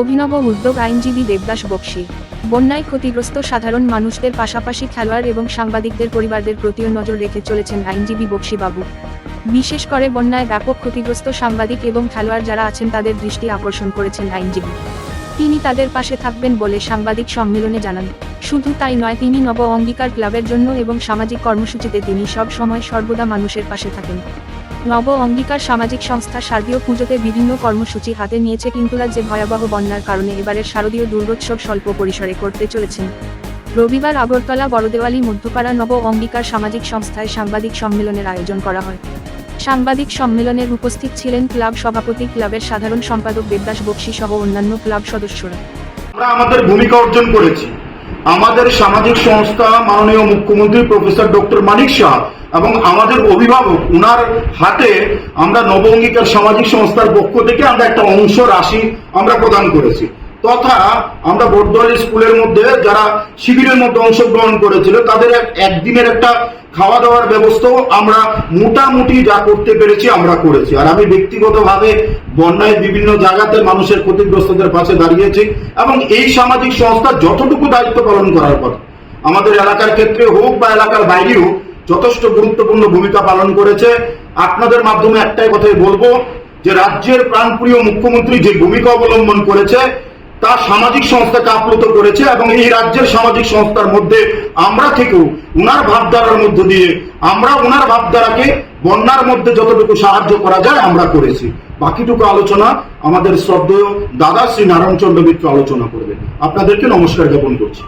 অভিনব উদ্যোগ আইনজীবী দেবদাস বক্সি। বন্যায় ক্ষতিগ্রস্ত সাধারণ মানুষদের পাশাপাশি খেলোয়াড় এবং সাংবাদিকদের পরিবারদের প্রতিও নজর রেখে চলেছেন আইনজীবী বক্সি বাবু বিশেষ করে বন্যায় ব্যাপক ক্ষতিগ্রস্ত সাংবাদিক এবং খেলোয়াড় যারা আছেন তাদের দৃষ্টি আকর্ষণ করেছেন আইনজীবী। তিনি তাদের পাশে থাকবেন বলে সাংবাদিক সম্মেলনে জানান। শুধু তাই নয়, তিনি নব অঙ্গীকার ক্লাবের জন্য এবং সামাজিক কর্মসূচিতে তিনি সব সময় সর্বদা মানুষের পাশে থাকেন। নব অঙ্গীকার সামাজিক সংস্থা শারদীয় পুজোতে বিভিন্ন কর্মসূচি হাতে নিয়েছে কিন্তু রাজ্যে ভয়াবহ বন্যার কারণে এবারের শারদীয় দুর্গোৎসব স্বল্প পরিসরে করতে চলেছেন। রবিবার আগরতলা, বড়দেওয়ালি, মধ্যপাড়া নব অঙ্গীকার সামাজিক সংস্থায় সাংবাদিক সম্মেলনের আয়োজন করা হয়। সাংবাদিক সম্মেলনের উপস্থিত ছিলেন ক্লাব সভাপতি, ক্লাবের সাধারণ সম্পাদক দেবদাস বক্সি সহ অন্যান্য ক্লাব সদস্যরা। আমরা আমাদের ভূমিকা অর্জন করেছি। আমাদের সামাজিক সংস্থা মাননীয় মুখ্যমন্ত্রী প্রফেসর ডক্টর মানিক শাহ এবং আমাদের অভিভাবক, উনার হাতে আমরা নব অঙ্গীকার সামাজিক সংস্থার পক্ষ থেকে আমরা একটা অংশ রাশি আমরা প্রদান করেছি। তথা আমরা বর্দোয়ালি স্কুলের মধ্যে যারা শিবিরের মধ্যে অংশগ্রহণ করেছিল, তাদের এক- একদিনের একটা খাওয়া দাওয়ার ব্যবস্থাও আমরা মোটামুটি যা করতে পেরেছি আমরা করেছি। আর আমি ব্যক্তিগতভাবে বন্যায় বিভিন্ন জায়গাতে মানুষের ক্ষতিগ্রস্তদের পাশে দাঁড়িয়েছি এবং এই সামাজিক সংস্থা যতটুকু দায়িত্ব পালন করার কথা, আমাদের এলাকার ক্ষেত্রে হোক বা এলাকার বাইরে হোক যথেষ্ট গুরুত্বপূর্ণ ভূমিকা পালন করেছে। আপনাদের মাধ্যমে একটাই কথাই বলব, যে রাজ্যের প্রাণপ্রিয় মুখ্যমন্ত্রী যে ভূমিকা অবলম্বন করেছে, তা সামাজিক সংস্থাকে আপ্লুত করেছে এবং এই রাজ্যের সামাজিক সংস্থার মধ্যে আমরা থেকেও উনার ভাবধারার মধ্য দিয়ে আমরা উনার ভাবধারাকে বন্যার মধ্যে যতটুকু সাহায্য করা যায় আমরা করেছি। বাকিটুকু আলোচনা আমাদের শ্রদ্ধেয় দাদা শ্রী নারায়ণচন্দ্র মিত্র আলোচনা করবে আপনাদেরকে নমস্কার জ্ঞাপন করছি।